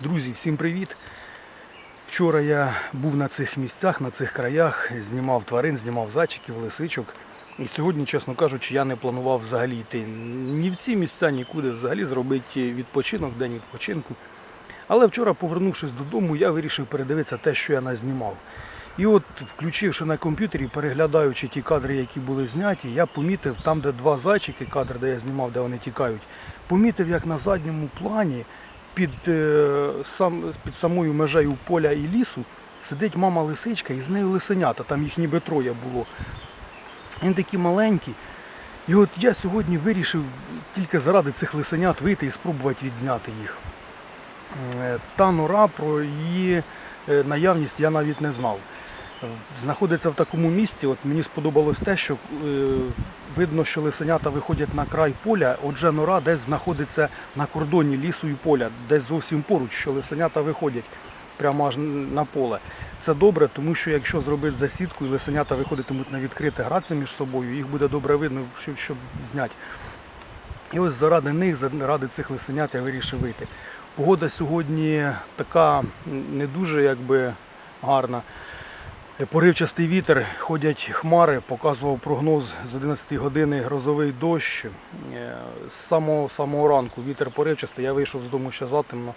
Друзі, всім привіт! Вчора я був на цих місцях, на цих краях, знімав тварин, знімав зайчиків, лисичок. І сьогодні, чесно кажучи, я не планував взагалі йти ні в ці місця, нікуди, взагалі зробити відпочинок, день відпочинку. Але вчора, повернувшись додому, я вирішив передивитися те, що я назнімав. І от, включивши на комп'ютері, переглядаючи ті кадри, які були зняті, я помітив там, де два зайчики, кадр, де я знімав, де вони тікають, помітив, як на задньому плані під, е, сам, під самою межею поля і лісу сидить мама лисичка і з нею лисенята, там їх ніби троє було. Вони такі маленькі. І от я сьогодні вирішив тільки заради цих лисенят вийти і спробувати відзняти їх. Е, Та нора про її е, наявність я навіть не знав. Знаходиться в такому місці, от мені сподобалось те, що е, видно, що лисенята виходять на край поля, отже нора десь знаходиться на кордоні лісу і поля, десь зовсім поруч, що лисенята виходять прямо аж на поле. Це добре, тому що якщо зробити засідку і лисенята виходитимуть на відкрите гратися між собою, їх буде добре видно, щоб, щоб зняти. І ось заради них, заради цих лисенят я вирішив вийти. Погода сьогодні така не дуже якби гарна. Поривчастий вітер, ходять хмари, показував прогноз з 11 години грозовий дощ. Е, З самого, самого ранку вітер поривчастий, я вийшов з дому ще затемно.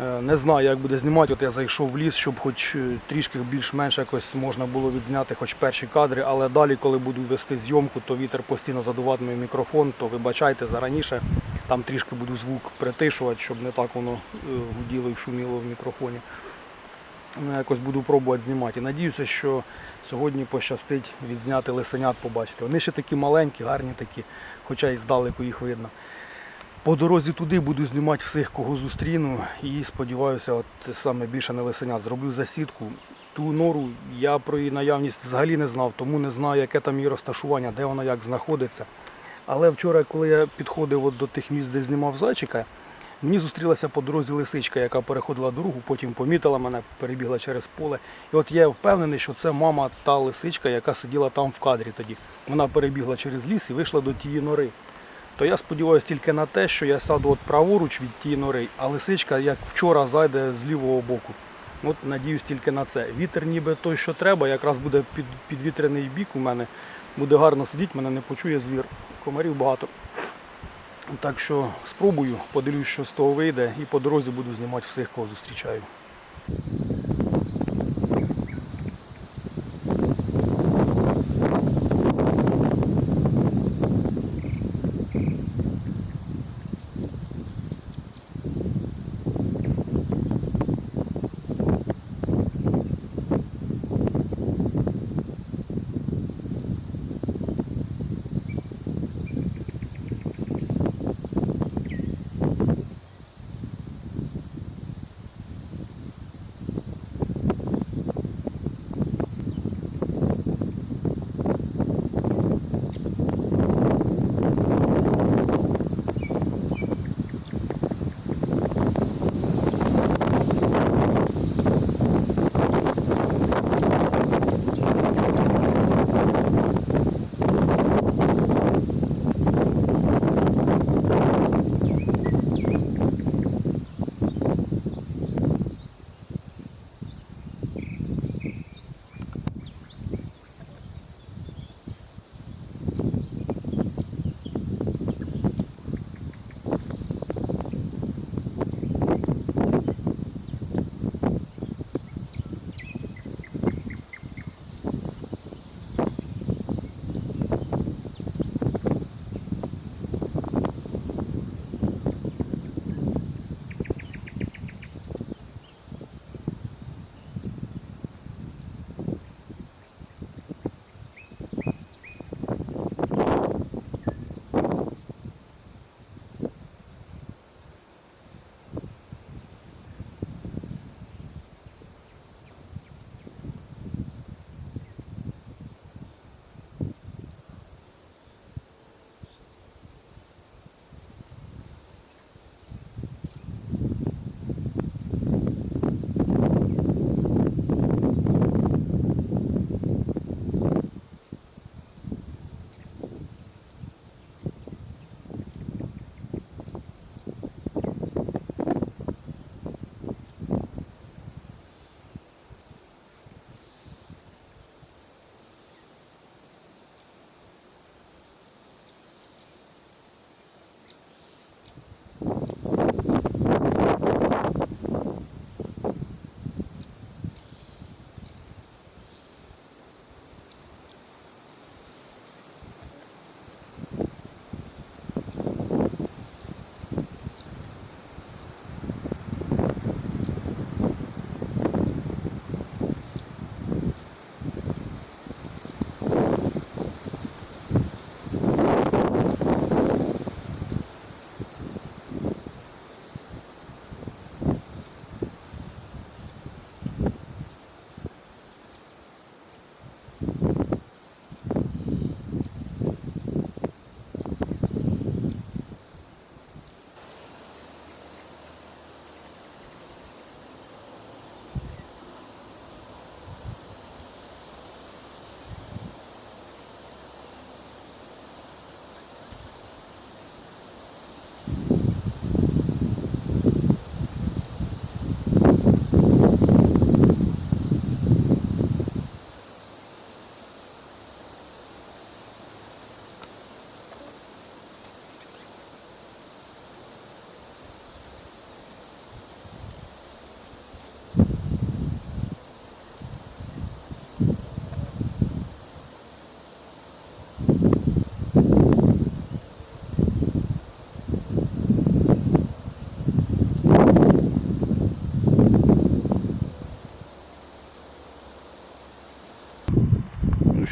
Е, Не знаю, як буде знімати. От я зайшов в ліс, щоб хоч е, трішки більш-менш якось можна було відзняти хоч перші кадри, але далі, коли буду вести зйомку, то вітер постійно задуватиме мікрофон, то вибачайте зараніше. Там трішки буду звук притишувати, щоб не так воно гуділо і шуміло в мікрофоні. Ну, Якось буду пробувати знімати. І надіюся, що сьогодні пощастить відзняти лисенят, побачити. Вони ще такі маленькі, гарні такі, хоча і здалеку їх видно. По дорозі туди буду знімати всіх, кого зустріну. І сподіваюся, от саме більше не лисенят. Зроблю засідку. Ту нору я про її наявність взагалі не знав, тому не знаю, яке там її розташування, де вона як знаходиться. Але вчора, коли я підходив от до тих місць, де знімав зайчика, мені зустрілася по дорозі лисичка, яка переходила дорогу, потім помітила мене, перебігла через поле. І от я впевнений, що це мама та лисичка, яка сиділа там в кадрі тоді. Вона перебігла через ліс і вийшла до тієї нори. То я сподіваюся тільки на те, що я сяду от праворуч від тієї нори, а лисичка, як вчора, зайде з лівого боку. От надіюсь тільки на це. Вітер ніби той, що треба, якраз буде під, підвітряний бік у мене. Буде гарно сидіти, мене не почує звір. Комарів багато. Так що спробую, подивлюсь, що з того вийде, і по дорозі буду знімати всіх, кого зустрічаю.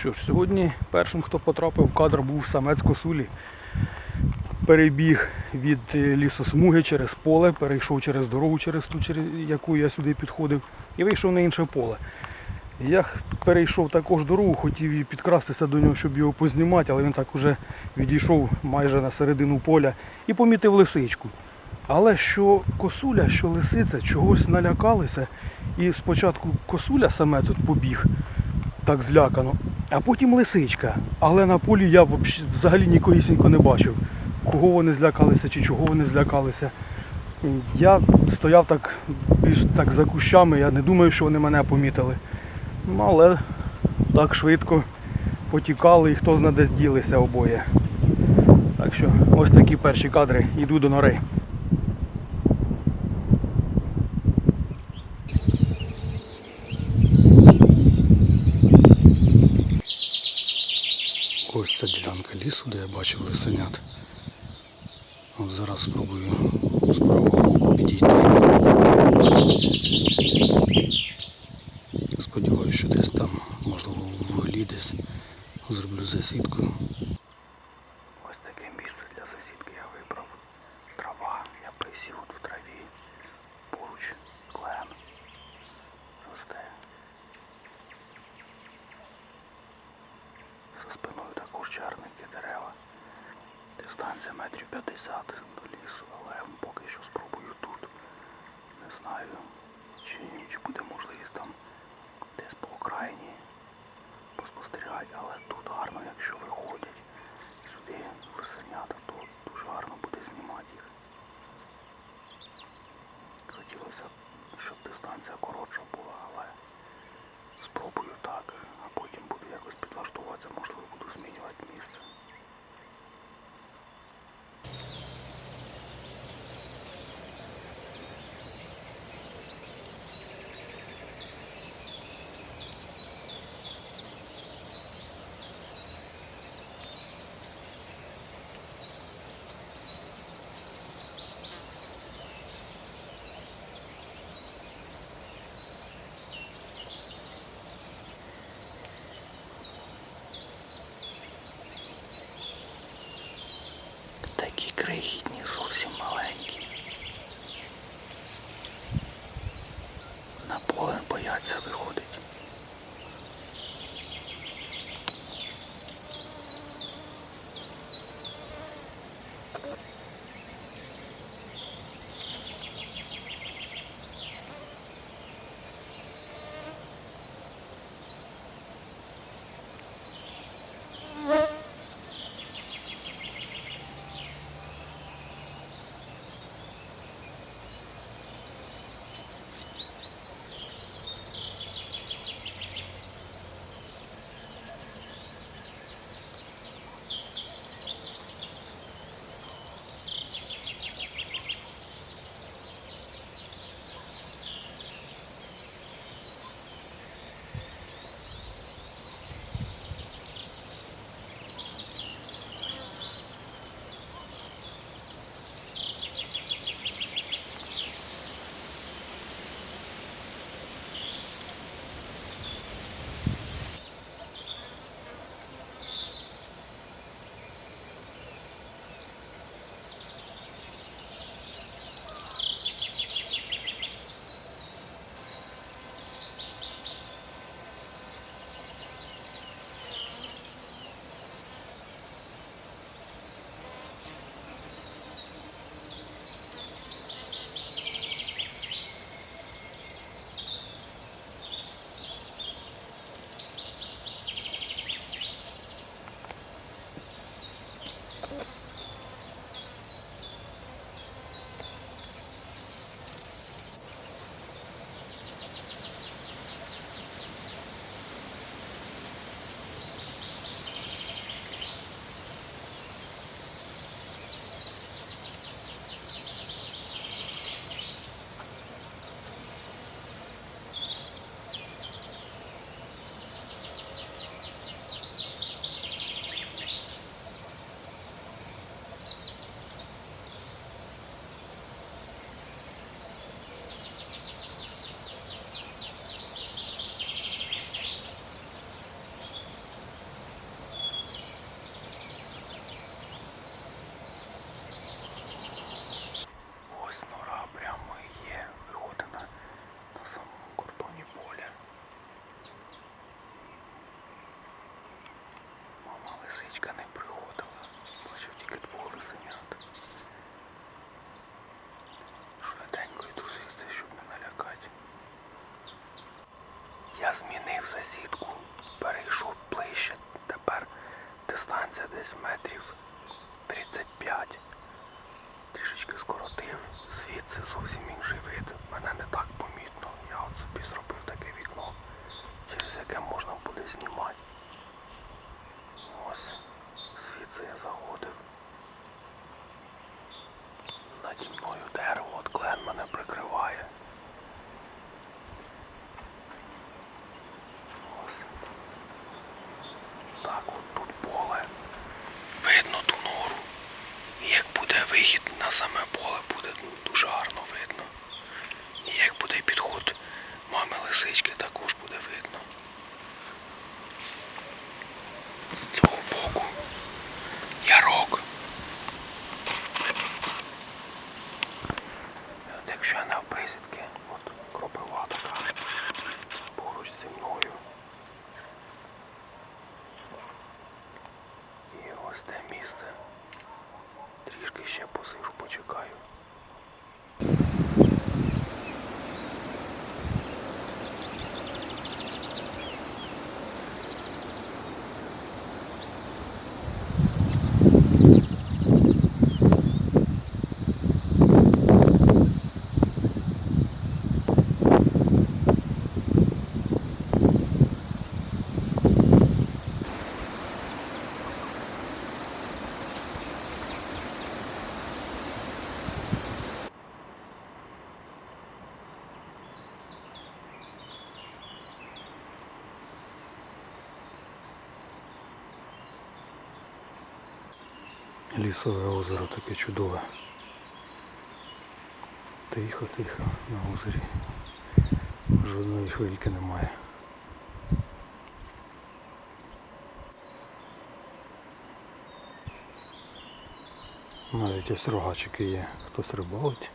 Що ж, сьогодні першим, хто потрапив в кадр, був самець косулі. Перебіг від е, лісосмуги через поле, перейшов через дорогу, через ту, через яку я сюди підходив, і вийшов на інше поле. Я перейшов також дорогу, хотів підкрастися до нього, щоб його познімати, але він так уже відійшов майже на середину поля і помітив лисичку. Але що косуля, що лисиця чогось налякалися, і спочатку косуля самець от побіг так злякано, а потім лисичка. Але на полі я взагалі нікоїсінько не бачив, кого вони злякалися чи чого вони злякалися. Я стояв так більш так за кущами, я не думаю, що вони мене помітили. Ну, але так швидко потікали і хто зна де ділися обоє. Так що ось такі перші кадри. Йду до нори. Ось ця ділянка лісу, де я бачив лисенят. От зараз спробую з правого боку підійти. Сподіваюся, що десь там, можливо, в вуглі десь зроблю засідку. Ось таке місце для засідки я вибрав. Трава, я присів от в траві. Поруч клен росте. За спиною також чарники дерева. Дистанція метрів 50 до лісу, але я поки що спробую тут. Не знаю, чи, чи буде можливість там десь по окраїні поспостерігати, але тут гарно, якщо виходять сюди лисенята, то дуже гарно буде знімати їх. Хотілося б, щоб дистанція коротша була, але спробую так, а потім буду якось підлаштовуватися, можливо буду змінювати місце. Такі крихітні, зовсім маленькі. На поле бояться виходить. ласточка не приходила, бачив тільки двох лисенят. Швиденько йду звідси, щоб не налякати. Я змінив засідку, перейшов ближче, тепер дистанція десь метрів ще посижу, почекаю. Лісове озеро таке чудове. Тихо, тихо на озері. Жодної хвильки немає. Навіть ось рогачики є, хтось рибалить.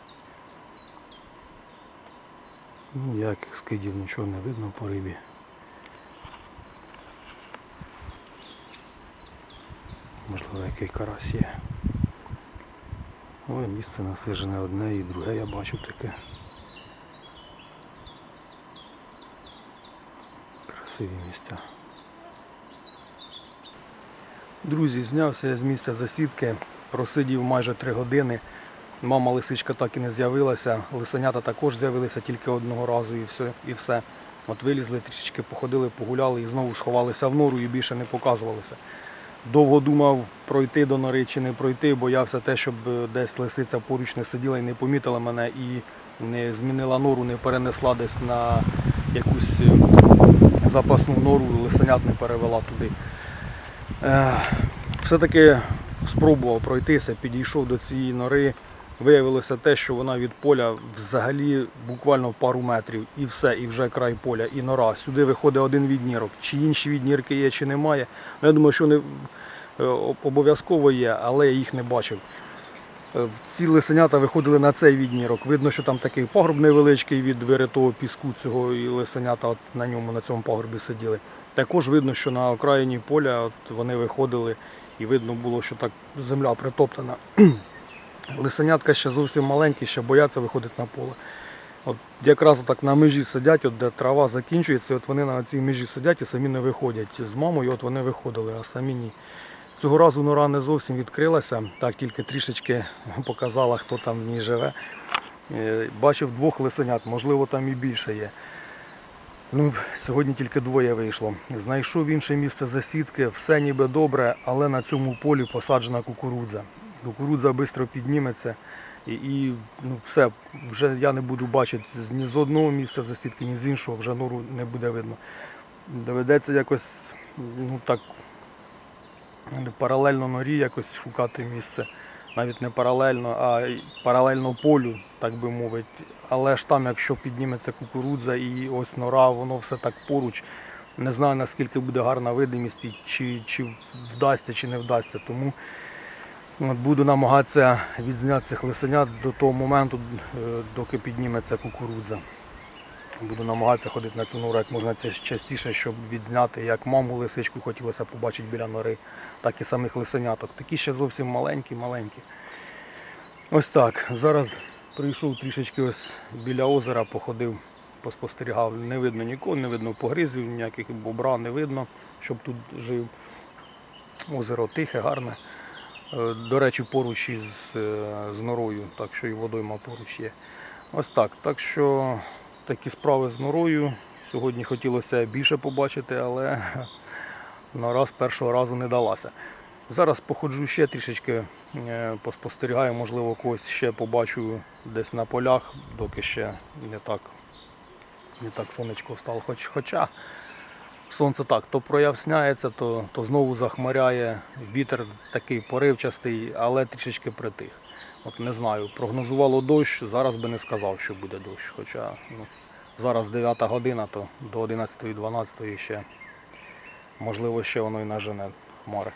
Ніяких скидів нічого не видно по рибі. Можливо, який карась є. Але місце насижене одне і друге я бачу таке. Красиві місця. Друзі, знявся я з місця засідки, просидів майже три години. Мама лисичка так і не з'явилася, лисенята також з'явилися тільки одного разу і все. І все. От вилізли, трішечки походили, погуляли і знову сховалися в нору і більше не показувалися. Довго думав пройти до нори чи не пройти, боявся те, щоб е, десь лисиця поруч не сиділа і не помітила мене і не змінила нору, не перенесла десь на якусь е, запасну нору, лисенят не перевела туди. Е, Все-таки спробував пройтися, підійшов до цієї нори. Виявилося те, що вона від поля взагалі буквально пару метрів і все, і вже край поля, і нора. Сюди виходить один віднірок. Чи інші віднірки є, чи немає. Ну, Я думаю, що вони е, обов'язково є, але я їх не бачив. Е, Ці лисенята виходили на цей віднірок. Видно, що там такий пагорб невеличкий від виритого піску цього і лисенята от на ньому, на цьому пагорбі сиділи. Також видно, що на окраїні поля от вони виходили і видно було, що так земля притоптана. Лисенятка ще зовсім маленькі, ще бояться виходити на поле. От якраз так на межі сидять, от де трава закінчується, от вони на цій межі сидять і самі не виходять. З мамою от вони виходили, а самі ні. Цього разу нора не зовсім відкрилася, так тільки трішечки показала, хто там в ній живе. Е, Бачив двох лисенят, можливо, там і більше є. Ну, сьогодні тільки двоє вийшло. Знайшов інше місце засідки, все ніби добре, але на цьому полі посаджена кукурудза. Кукурудза швидко підніметься і, і ну, все, вже я не буду бачити ні з одного місця засідки, ні з іншого, вже нору не буде видно. Доведеться якось ну, так, паралельно норі якось шукати місце. Навіть не паралельно, а паралельно полю, так би мовити. Але ж там, якщо підніметься кукурудза і ось нора, воно все так поруч. Не знаю наскільки буде гарна видимість, чи, чи вдасться, чи не вдасться. Тому от буду намагатися відзняти цих лисенят до того моменту, е, доки підніметься кукурудза. Буду намагатися ходити на цю нору як можна це частіше, щоб відзняти як маму лисичку хотілося побачити біля нори, так і самих лисеняток. Такі ще зовсім маленькі, маленькі. Ось так. Зараз прийшов трішечки ось біля озера, походив, поспостерігав, не видно нікого, не видно погризів, ніяких бобра не видно, щоб тут жив. Озеро тихе, гарне. Е, До речі, поруч із е, з норою, так що і водойма поруч є. Ось так. Так що такі справи з норою. Сьогодні хотілося більше побачити, але нора з першого разу не далася. Зараз походжу ще трішечки, е, поспостерігаю, можливо, когось ще побачу десь на полях, доки ще не так, не так сонечко стало. Хоч, хоча сонце так, то проясняється, то, то знову захмаряє, вітер такий поривчастий, але трішечки притих. От не знаю, прогнозувало дощ, зараз би не сказав, що буде дощ. Хоча ну, зараз 9 година, то до 11-12 ще можливо ще воно і нажене хмари.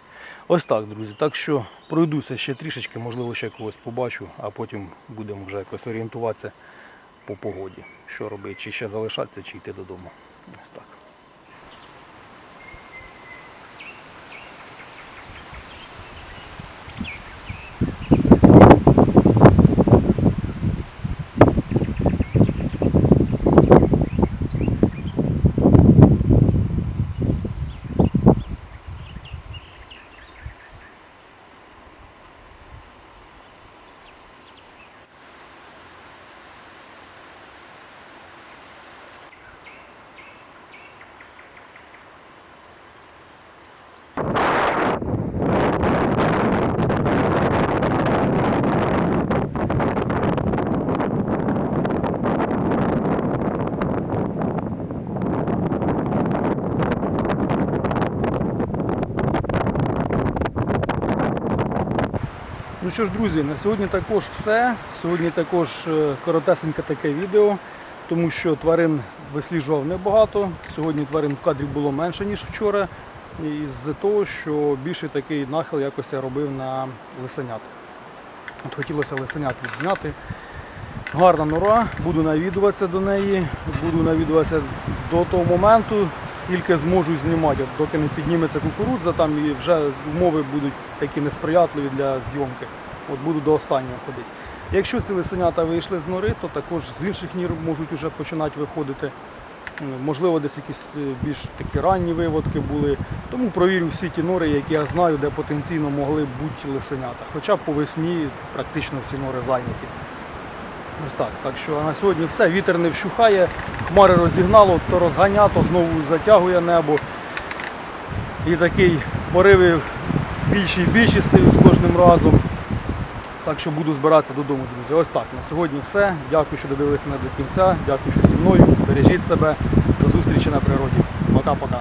Ось так, друзі. Так що пройдуся ще трішечки, можливо, ще когось побачу, а потім будемо вже якось орієнтуватися по погоді. Що робити, чи ще залишатися, чи йти додому. Ось так. Ну що ж, друзі, на сьогодні також все. Сьогодні також е, коротесеньке таке відео, тому що тварин висліджував небагато. Сьогодні тварин в кадрі було менше, ніж вчора. Із-за того, що більше такий нахил якось я робив на лисенят. От хотілося лисенят відзняти. Гарна нора, буду навідуватися до неї, буду навідуватися до того моменту, скільки зможу знімати. Доки не підніметься кукурудза, там і вже умови будуть такі несприятливі для зйомки. От буду до останнього ходити. Якщо ці лисенята вийшли з нори, то також з інших нір можуть вже починати виходити. Е, Можливо, десь якісь е, більш такі ранні виводки були. Тому провірю всі ті нори, які я знаю, де потенційно могли бути лисенята. Хоча по весні практично всі нори зайняті. Ось так. Так що на сьогодні все. Вітер не вщухає, хмари розігнало, то розганя, то знову затягує небо. І такий пориви більші і більші стають з кожним разом. Так що буду збиратися додому, друзі. Ось так. На сьогодні все. Дякую, що додивилися мене до кінця. Дякую, що зі мною. Бережіть себе. До зустрічі на природі. Пока-пока.